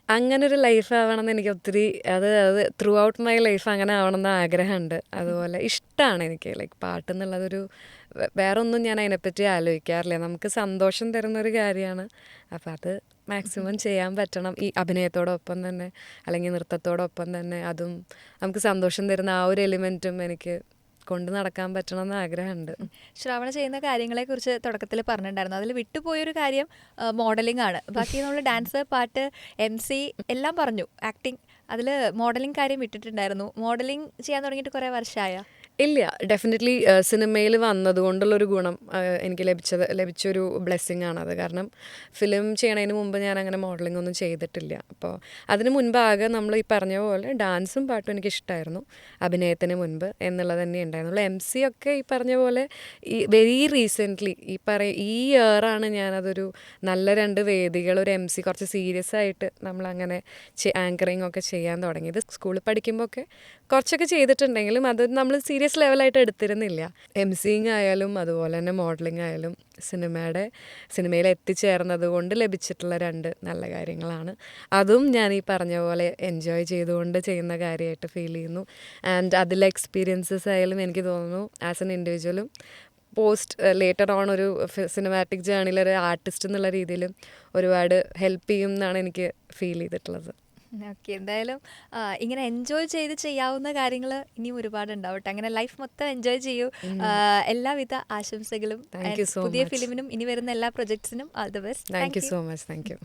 അങ്ങനെ ഒരു ലൈഫ് ആവണമെന്ന് എനിക്ക് ഒത്തിരി അത് അത് ത്രൂ ഔട്ട് മൈ ലൈഫ് അങ്ങനെ ആവണമെന്ന് ആഗ്രഹമുണ്ട്. അതുപോലെ ഇഷ്ടമാണ് എനിക്ക്. ലൈക്ക് പാട്ട് എന്നുള്ളതൊരു വേറെ വേറൊന്നും ഞാൻ അതിനെപ്പറ്റി ആലോചിക്കാറില്ല. നമുക്ക് സന്തോഷം തരുന്നൊരു കാര്യമാണ്. അപ്പോൾ അത് മാക്സിമം ചെയ്യാൻ പറ്റണം. ഈ അഭിനയത്തോടൊപ്പം തന്നെ അല്ലെങ്കിൽ നൃത്തത്തോടൊപ്പം തന്നെ അതും നമുക്ക് സന്തോഷം തരുന്ന ആ ഒരു എലിമെന്റും എനിക്ക് കൊണ്ട് നടക്കാൻ പറ്റണം എന്ന് ആഗ്രഹമുണ്ട് ശ്രാവണ ചെയ്യുന്ന കാര്യങ്ങളെ കുറിച്ച് തുടക്കത്തിൽ പറഞ്ഞിട്ടുണ്ടായിരുന്നു. അതിൽ വിട്ടുപോയൊരു കാര്യം മോഡലിംഗ് ആണ് ബാക്കി നമ്മൾ ഡാൻസ് പാട്ട് എം സി എല്ലാം പറഞ്ഞു. ആക്ടിങ് അതിൽ മോഡലിംഗ് കാര്യം വിട്ടിട്ടുണ്ടായിരുന്നു. മോഡലിംഗ് ചെയ്യാൻ തുടങ്ങിയിട്ട് കുറേ വർഷമായ ഇല്ല ഡെഫിനറ്റ്ലി സിനിമയിൽ വന്നതുകൊണ്ടുള്ളൊരു ഗുണം എനിക്ക് ലഭിച്ചത് ലഭിച്ചൊരു ബ്ലെസ്സിങ് ആണത് കാരണം ഫിലിം ചെയ്യണതിന് മുമ്പ് ഞാൻ അങ്ങനെ മോഡലിംഗ് ഒന്നും ചെയ്തിട്ടില്ല. അപ്പോൾ അതിന് മുൻപാകെ നമ്മൾ ഈ പറഞ്ഞ പോലെ ഡാൻസും പാട്ടും എനിക്ക് ഇഷ്ടമായിരുന്നു അഭിനയത്തിന് മുൻപ് എന്നുള്ളത് തന്നെ ഉണ്ടായിരുന്നുള്ളൂ എം സി ഒക്കെ ഈ പറഞ്ഞ പോലെ ഈ വെരി റീസെന്റ്ലി ഈ പറയ ഈ ഇയറാണ് ഞാനതൊരു നല്ല രണ്ട് വേദികൾ ഒരു എം സി കുറച്ച് സീരിയസ് ആയിട്ട് നമ്മളങ്ങനെ ആങ്കറിങ് ഒക്കെ ചെയ്യാൻ തുടങ്ങിയത്. സ്കൂളിൽ പഠിക്കുമ്പോൾ ഒക്കെ കുറച്ചൊക്കെ ചെയ്തിട്ടുണ്ടെങ്കിലും അത് നമ്മൾ സീരിയസ് ലെവലായിട്ട് എടുത്തിരുന്നില്ല. എം സിങ് ആയാലും അതുപോലെ തന്നെ മോഡലിംഗ് ആയാലും സിനിമയുടെ സിനിമയിൽ എത്തിച്ചേർന്നത് കൊണ്ട് ലഭിച്ചിട്ടുള്ള രണ്ട് നല്ല കാര്യങ്ങളാണ്. അതും ഞാൻ ഈ പറഞ്ഞ പോലെ എൻജോയ് ചെയ്തുകൊണ്ട് ചെയ്യുന്ന കാര്യമായിട്ട് ഫീൽ ചെയ്യുന്നു. ആൻഡ് അതിലെ എക്സ്പീരിയൻസസ് ആയാലും എനിക്ക് തോന്നുന്നു ആസ് എൻ ഇൻഡിവിജ്വലും പോസ്റ്റ് ലേറ്റർ ഓൺ ഒരു സിനിമാറ്റിക് ജേണിയിൽ ഒരു ആർട്ടിസ്റ്റ് എന്നുള്ള രീതിയിലും ഒരുപാട് ഹെൽപ്പ് ചെയ്യും എന്നാണ് എനിക്ക് ഫീൽ ചെയ്തിട്ടുള്ളത്. ഓക്കെ എന്തായാലും ഇങ്ങനെ എൻജോയ് ചെയ്ത് ചെയ്യാവുന്ന കാര്യങ്ങൾ ഇനിയും ഒരുപാട് ഉണ്ടാവട്ടെ അങ്ങനെ ലൈഫ് മൊത്തം എൻജോയ് ചെയ്യൂ. എല്ലാവിധ ആശംസകളും പുതിയ ഫിലിമിനും ഇനി വരുന്ന എല്ലാ പ്രൊജക്ട്സിനും all the best thank you so much thank you